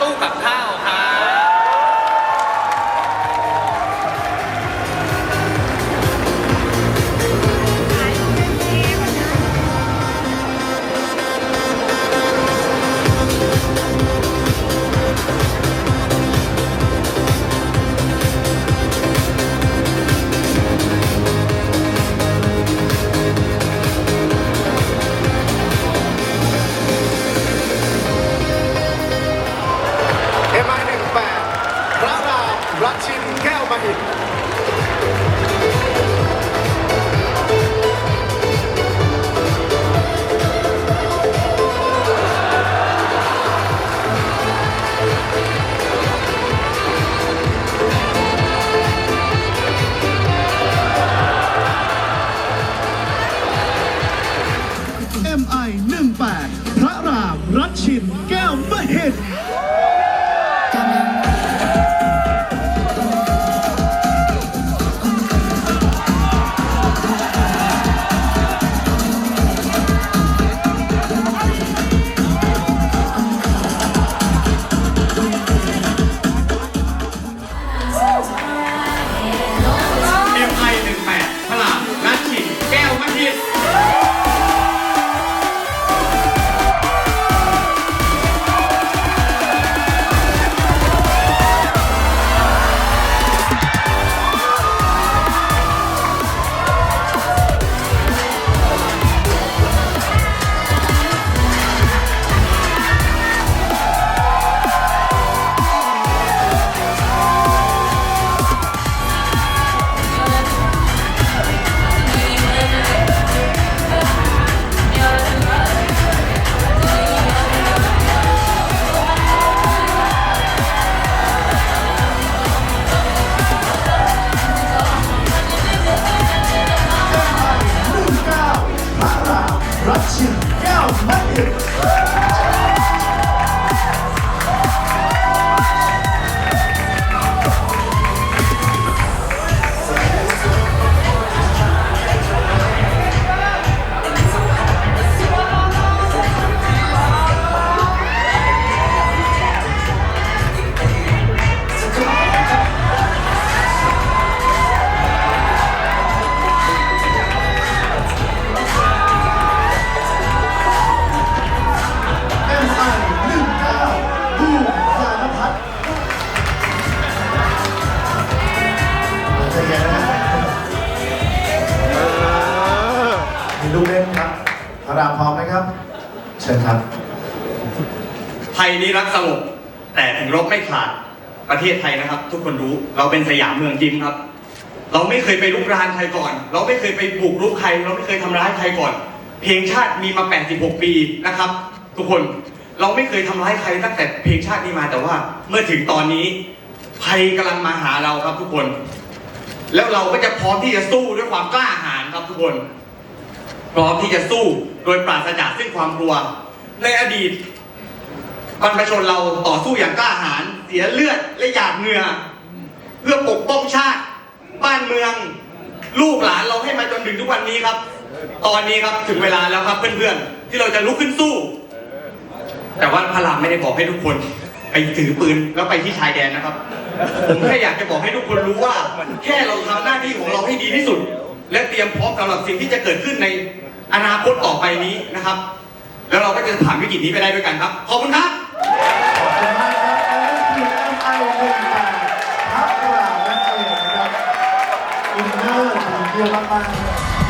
ตู้กับข้าวครับ ชิญครับ ไทยนี้รักสงบแต่ถึงรบไม่ขาดประเทศไทยนะครับ ทุกคนรู้เราเป็นสยามเมืองยิ้มครับ เราไม่เคยไปลุกรานใครก่อน เราไม่เคยไปบุกรุกใคร เราไม่เคยทำร้ายใครก่อน เพลงชาติมีมา 86 ปีนะครับ ทุกคนเราไม่เคยทำร้ายใครตั้งแต่เพลงชาตินี้มาแต่ว่า เมื่อถึงตอนนี้ภัยกำลังมาหาเราครับทุกคน แล้วเราก็จะพร้อมที่จะสู้ด้วยความกล้าหาญครับทุกคน พร้อมที่จะสู้ โดยปราศจากซึ่งความกลัว ในอดีตบรรพชนเราต่อสู้อย่างกล้าหาญเสียเลือดและหยาดเหงื่อ เพื่อปกป้องชาติ บ้านเมือง ลูกหลานเราให้มาจนถึงทุกวันนี้ครับ ตอนนี้ครับถึงเวลาแล้วครับเพื่อนๆ ที่เราจะลุกขึ้นสู้ แต่ว่าพระรามไม่ได้บอกให้ทุกคนไปถือปืนแล้วไปที่ชายแดนนะครับ ผมแค่อยากจะบอกให้ทุกคนรู้ว่า แค่เราทำหน้าที่ของเราให้ดีที่สุด และเตรียมพร้อมสำหรับสิ่งที่จะเกิดขึ้นในอนาคตต่อไปนี้นะครับ แล้วเราก็จะผ่านวิกฤตนี้ไปได้ด้วยกันครับ ขอบคุณครับขอบคุณมากครับอันนี้คือ MI 18พระรามนั่นเองนะครับอินเนอร์ถึงเยี่ยมมากๆ